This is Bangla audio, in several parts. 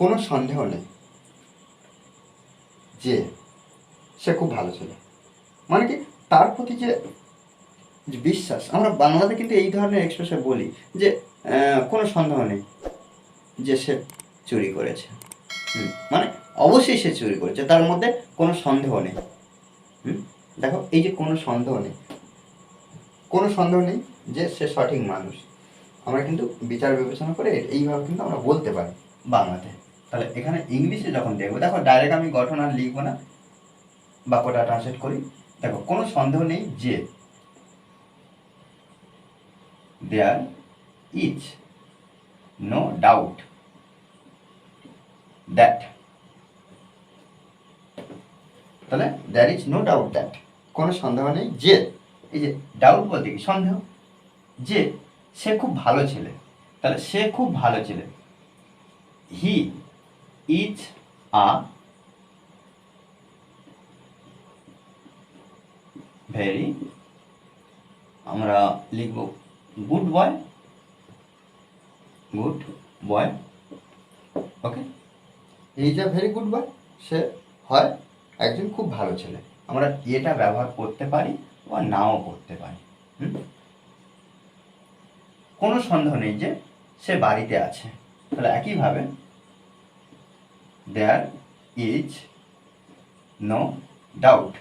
কোনো সন্দেহ নেই যে সে খুব ভালো ছিল। মানে কি? তার প্রতি যে বিশ্বাস, আমরা বাংলাতে কিন্তু এই ধরনের এক্সপ্রেশন বলি যে কোনো সন্দেহ নেই যে সে চুরি করেছে। মানে অবশ্যই সে চুরি করেছে, তার মধ্যে কোনো সন্দেহ নেই। দেখো, এই যে কোনো সন্দেহ নেই, কোনো সন্দেহ নেই যে সে সঠিক মানুষ। আমরা কিন্তু বিচার বিবেচনা করে এইভাবে কিন্তু আমরা বলতে পারি বাংলাতে। তাহলে এখানে ইংলিশে যখন দেখব, দেখো ডাইরেক্ট আমি গঠন আর লিখব না, বাক্যটা ট্রান্সলেট করি। দেখো, কোনো সন্দেহ নেই যে there is no doubt that তাহলে there is no doubt that কোনো সন্দেহ নেই যে, এই যে ডাউট বলতে কি? সন্দেহ। যে সে খুব ভালো ছেলে। তাহলে সে খুব ভালো ছেলে। হি ইজ আ ভেরি, আমরা লিখব গুড বয় গুড বয়, ওকে? এই যে ভেরি গুড বয়, সে হয় একজন খুব ভালো ছেলে। আমরা এটা ব্যবহার করতে পারি বা নাও করতে পারি? কোনো সন্দেহ নেই যে সে বাড়িতে আছে। তাহলে একইভাবে there is no doubt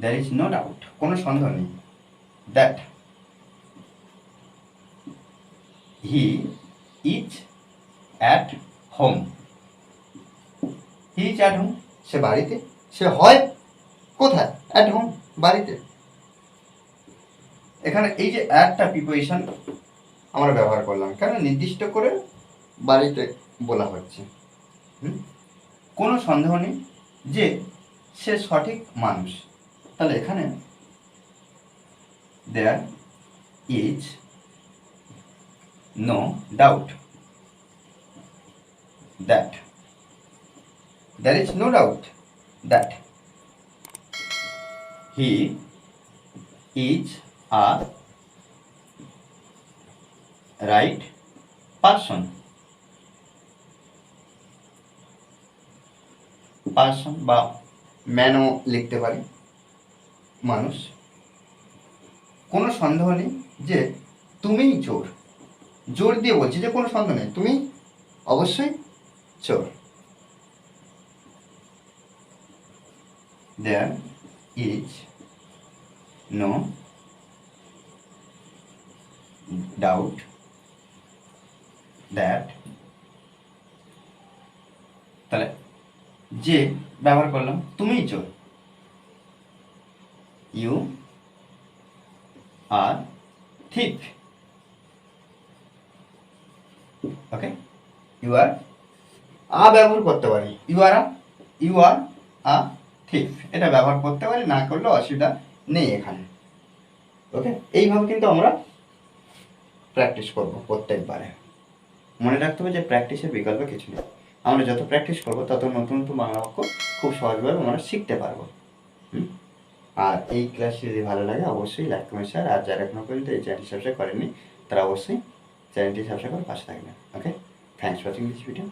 there is no doubt কোনো সন্দেহ নেই that he is at home he is at home সে বাড়িতে, সে হয় কোথায়? অ্যাট হোম বাড়িতে। এখানে এই যে অ্যাটটা প্রিপোজিশন আমরা ব্যবহার করলাম। কেন? নির্দিষ্ট করে বাড়িতে বলা হচ্ছে? কোনো সন্দেহ নেই যে সে সঠিক মানুষ। তাহলে এখানে there is no doubt that there is no doubt that he is a right person person বা ম্যানও লিখতে পারি, মানুষ। কোনো সন্দেহ নেই যে তুমিই চোর জোর দিয়ে বলছি যে কোনো সন্দেহ নেই, তুমি অবশ্যই চোর there is no doubt that তাহলে যে ব্যবহার করলাম, তুমিই চোর। ইউ আর ঠিক ওকে? ইউ আর আ ব্যবহার করতে পারি। ইউ আর আ, ইউ আর আ ঠিক এটা ব্যবহার করতে পারি, না করলে অসুবিধা নেই এখানে। ওকে? এইভাবে কিন্তু আমরা প্র্যাকটিস করব প্রত্যেকবারে। মনে রাখতে হবে যে প্র্যাকটিসের বিকল্প কিছু নেই। আমরা যত প্র্যাকটিস করব, তত নতুন নতুন বাংলা বাক্য খুব সহজভাবে আমরা শিখতে পারব? আর এই ক্লাস যদি ভালো লাগে, অবশ্যই লাইক কমেন্ট শেয়ার আর যারা এখনও পর্যন্ত এই চ্যানেলটি সাবস্ক্রাইব করেনি তারা অবশ্যই চ্যানেলটি সাবস্ক্রাইব করে পাশে থাকবেন। Okay thanks watching this video